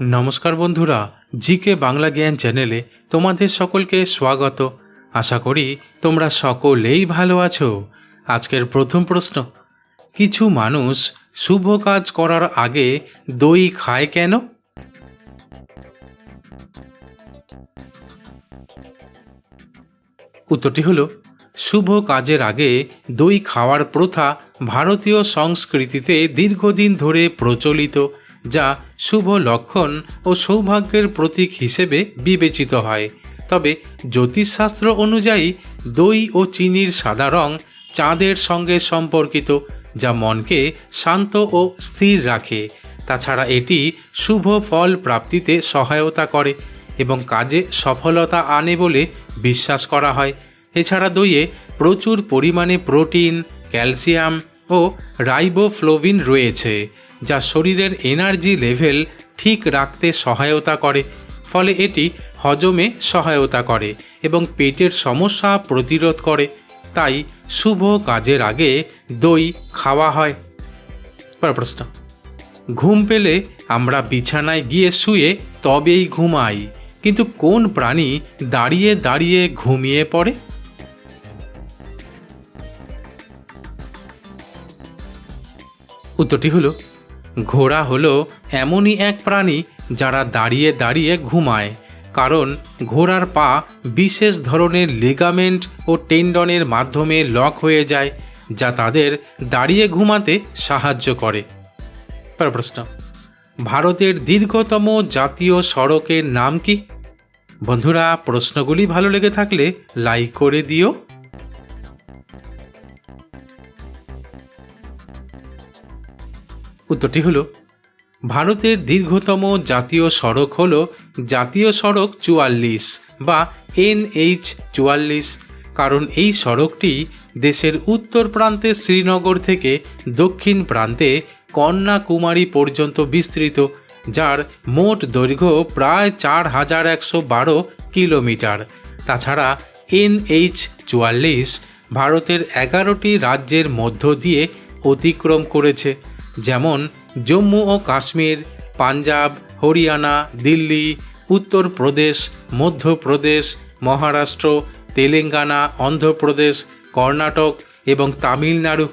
নমস্কার বন্ধুরা, জিকে বাংলা জ্ঞান চ্যানেলে তোমাদের সকলকে স্বাগত। আশা করি তোমরা সকলেই ভালো আছো। আজকের প্রথম প্রশ্ন, কিছু মানুষ শুভ কাজ করার আগে দই খায় কেন? উত্তরটি হলো, শুভ কাজের আগে দই খাওয়ার প্রথা ভারতীয় সংস্কৃতিতে দীর্ঘদিন ধরে প্রচলিত। যা শুভ লক্ষণ ও সৌভাগ্যের প্রতীক হিসেবে বিবেচিত হয়। তবে জ্যোতিষশাস্ত্র অনুযায়ী দই ও চিনির সাদা রং চাঁদের সঙ্গে সম্পর্কিত, যা মনকে শান্ত ও স্থির রাখে। তাছাড়া এটি শুভ ফল প্রাপ্তিতে সহায়তা করে এবং কাজে সফলতা আনে বলে বিশ্বাস করা হয়। এছাড়া দইয়ে প্রচুর পরিমাণে প্রোটিন, ক্যালসিয়াম ও রাইবোফ্লোভিন রয়েছে। যা শরীরের এনার্জি লেভেল ঠিক রাখতে সহায়তা করে, ফলে এটি হজমে সহায়তা করে এবং পেটের সমস্যা প্রতিরোধ করে। তাই শুভ কাজের আগে দই খাওয়া হয়। প্রশ্ন। ঘুম পেলে আমরা বিছানায় গিয়ে শুয়ে তবেই ঘুমাই, কিন্তু কোন প্রাণী দাঁড়িয়ে দাঁড়িয়ে ঘুমিয়ে পড়ে? উত্তরটি হলো ঘোড়া হলো এমনই এক প্রাণী যারা দাঁড়িয়ে দাঁড়িয়ে ঘুমায়, কারণ ঘোড়ার পা বিশেষ ধরনের লিগামেন্ট ও টেন্ডনের মাধ্যমে লক হয়ে যায়, যা তাদের দাঁড়িয়ে ঘুমাতে সাহায্য করে। প্রশ্ন, ভারতের দীর্ঘতম জাতীয় সড়কের নাম কি? বন্ধুরা, প্রশ্নগুলি ভালো লেগে থাকলে লাইক করে দিও। উত্তরটি হলো, ভারতের দীর্ঘতম জাতীয় সড়ক হল জাতীয় সড়ক চুয়াল্লিশ বা এনএইচ চুয়াল্লিশ, কারণ এই সড়কটি দেশের উত্তর প্রান্তে শ্রীনগর থেকে দক্ষিণ প্রান্তে কন্যাকুমারী পর্যন্ত বিস্তৃত, যার মোট দৈর্ঘ্য প্রায় চার হাজার একশো বারো কিলোমিটার। তাছাড়া এনএইচ চুয়াল্লিশ ভারতের এগারোটি রাজ্যের মধ্য দিয়ে অতিক্রম করেছে। যেমন জম্মু ও কাশ্মীর, পাঞ্জাব, হরিয়ানা, দিল্লি, উত্তরপ্রদেশ, মধ্যপ্রদেশ, মহারাষ্ট্র, তেলেঙ্গানা, অন্ধ্রপ্রদেশ, কর্ণাটক এবং তামিলনাড়ু।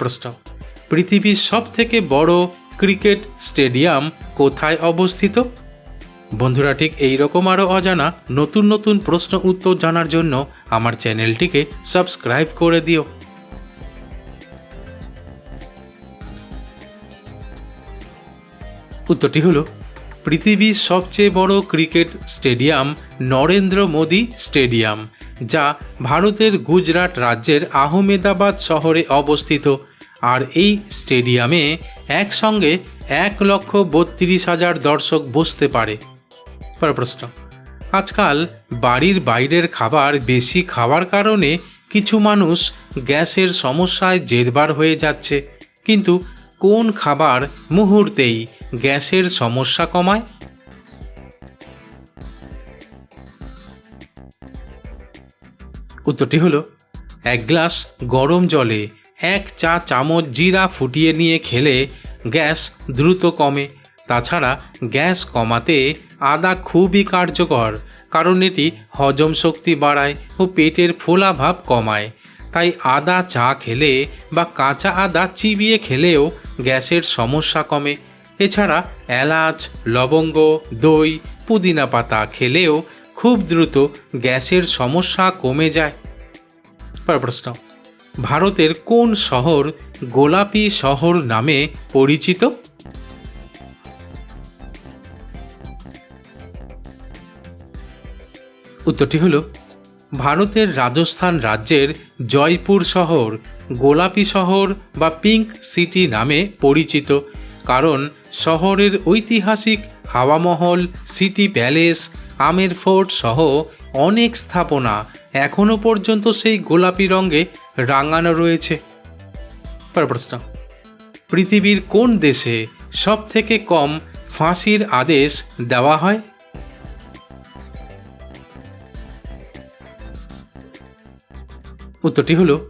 প্রশ্ন, পৃথিবীর সবথেকে বড় ক্রিকেট স্টেডিয়াম কোথায় অবস্থিত? বন্ধুরা, ঠিক এই রকম আরও অজানা নতুন নতুন প্রশ্ন উত্তর জানার জন্য আমার চ্যানেলটিকে সাবস্ক্রাইব করে দিও। উত্তরটি হলো, পৃথিবীর সবচেয়ে বড় cricket stadium Narendra Modi stadium, যা ভারতের গুজরাট রাজ্যের আহমেদাবাদ শহরে অবস্থিত। আর এই স্টেডিয়ামে একসঙ্গে এক লক্ষ বত্রিশ হাজার দর্শক বসতে পারে। পরের প্রশ্ন, আজকাল বাড়ির বাইরের খাবার বেশি খাওয়ার কারণে কিছু মানুষ গ্যাসের সমস্যায় জেরবার হয়ে যাচ্ছে, কিন্তু কোন খাবার মুহূর্তেই গ্যাসের সমস্যা কমায়? উত্তরটি হলো, এক গ্লাস গরম জলে এক চা চামচ জিরা ফুটিয়ে নিয়ে খেলে গ্যাস দ্রুত কমে। তাছাড়া গ্যাস কমাতে আদা খুবই কার্যকর, কারণ এটি হজম শক্তি বাড়ায় ও পেটের ফোলাভাব কমায়। তাই আদা চা খেলে বা কাঁচা আদা চিবিয়ে খেলেও গ্যাসের সমস্যা কমে। এছাড়া এলাচ, লবঙ্গ, দই, পুদিনা পাতা খেলেও খুব দ্রুত গ্যাসের সমস্যা কমে যায়। প্রশ্ন, ভারতের কোন শহর গোলাপি শহর নামে পরিচিত? উত্তরটি হল, ভারতের রাজস্থান রাজ্যের জয়পুর শহর গোলাপি শহর বা পিঙ্ক সিটি নামে পরিচিত। কারণ শহরের ঐতিহাসিক Hawa Mahal, city palace, Amer fort সহ অনেক স্থাপনা এখনও পর্যন্ত সেই গোলাপি রঙে রাঙানো রয়েছে। প্রশ্ন। পৃথিবীর কোন দেশে সব থেকে কম ফাঁসির আদেশ দেওয়া হয়? উত্তরটি হলো,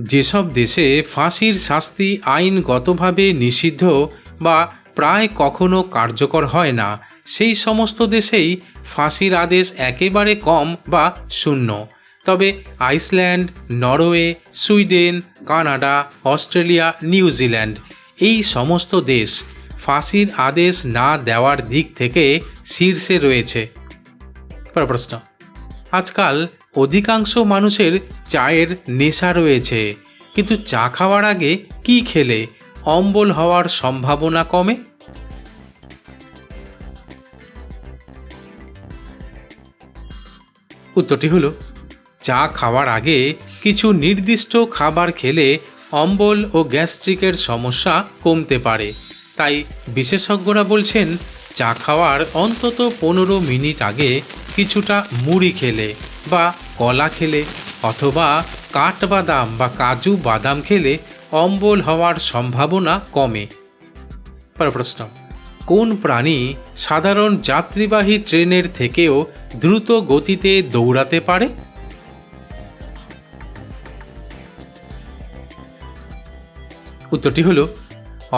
যেসব দেশে ফাঁসির শাস্তি আইনগতভাবে নিষিদ্ধ বা প্রায় কখনো কার্যকর হয় না। সেই সমস্ত দেশেই ফাঁসির আদেশ একেবারে কম বা শূন্য। তবে Iceland, Norway, Sweden, Canada, Australia, New Zealand এই সমস্ত দেশ ফাঁসির আদেশ না দেওয়ার দিক থেকে শীর্ষে রয়েছে। প্রশ্ন। আজকাল অধিকাংশ মানুষের চায়ের নেশা রয়েছে। কিন্তু চা খাওয়ার আগে কি খেলে? অম্বল হওয়ার সম্ভাবনা কমে? উত্তরটি হলো, চা খাওয়ার আগে কিছু নির্দিষ্ট খাবার খেলে অম্বল ও গ্যাস্ট্রিকের সমস্যা কমতে পারে। তাই বিশেষজ্ঞরা বলছেন, চা খাওয়ার অন্তত পনেরো মিনিট আগে কিছুটা মুড়ি খেলে বা কলা খেলে অথবা কাঠবাদাম বা কাজু বাদাম খেলে অম্বল হওয়ার সম্ভাবনা কমে। প্রশ্ন কোন প্রাণী সাধারণ যাত্রীবাহী ট্রেনের থেকেও দ্রুত গতিতে দৌড়াতে পারে? উত্তরটি হলো,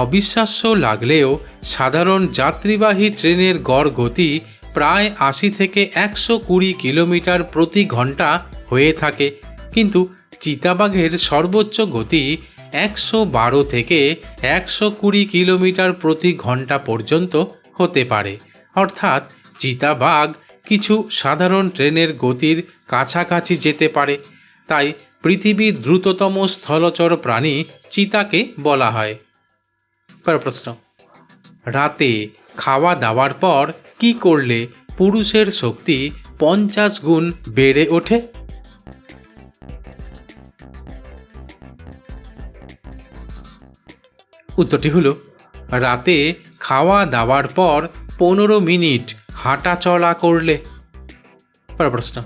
অবিশ্বাস্য লাগলেও সাধারণ যাত্রীবাহী ট্রেনের গড় গতি প্রায় আশি থেকে একশো কুড়ি কিলোমিটার প্রতি ঘণ্টা হয়ে থাকে, কিন্তু চিতাবাঘের সর্বোচ্চ গতি একশো বারো থেকে একশো কুড়ি কিলোমিটার প্রতি ঘণ্টা পর্যন্ত হতে পারে। অর্থাৎ চিতাবাঘ কিছু সাধারণ ট্রেনের গতির কাছাকাছি যেতে পারে। তাই পৃথিবীর দ্রুততম স্থলচর প্রাণী চিতাকে বলা হয়। প্রশ্ন। রাতে খাওয়া দাওয়ার পর কি করলে পুরুষের শক্তি পঞ্চাশ গুণ বেড়ে ওঠে? উত্তরটি হলো, রাতে খাওয়া দাওয়ার পর পনেরো মিনিট হাঁটা চলা করলে প্রশ্ন,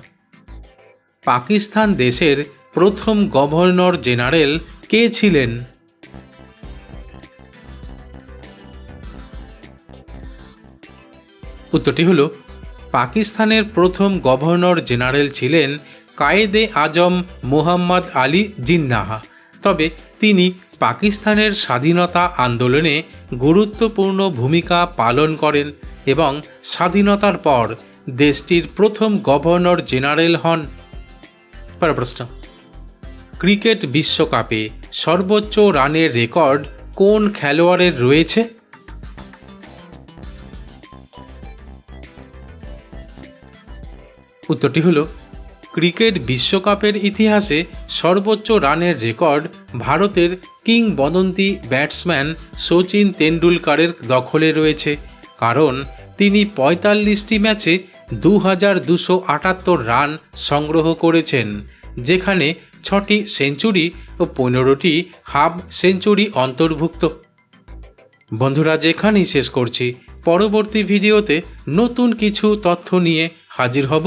পাকিস্তান দেশের প্রথম গভর্নর জেনারেল কে ছিলেন? উত্তরটি হলো, পাকিস্তানের প্রথম গভর্নর জেনারেল ছিলেন কায়েদে আজম মোহাম্মদ আলী জিন্নাহা। তবে তিনি পাকিস্তানের স্বাধীনতা আন্দোলনে গুরুত্বপূর্ণ ভূমিকা পালন করেন এবং স্বাধীনতার পর দেশটির প্রথম গভর্নর জেনারেল হন। প্রশ্ন। ক্রিকেট বিশ্বকাপে সর্বোচ্চ রানের রেকর্ড কোন খেলোয়াড়ের রয়েছে? উত্তরটি হলো ক্রিকেট বিশ্বকাপের ইতিহাসে সর্বোচ্চ রানের রেকর্ড ভারতের কিংবদন্তি ব্যাটসম্যান সচিন তেন্ডুলকারের দখলে রয়েছে। কারণ তিনি পঁয়তাল্লিশটি ম্যাচে দু হাজার দুশো আটাত্তর রান সংগ্রহ করেছেন, যেখানে ছটি সেঞ্চুরি ও পনেরোটি হাফ সেঞ্চুরি অন্তর্ভুক্ত। বন্ধুরা, যেখানেই শেষ করছি, পরবর্তী ভিডিওতে নতুন কিছু তথ্য নিয়ে হাজির হব।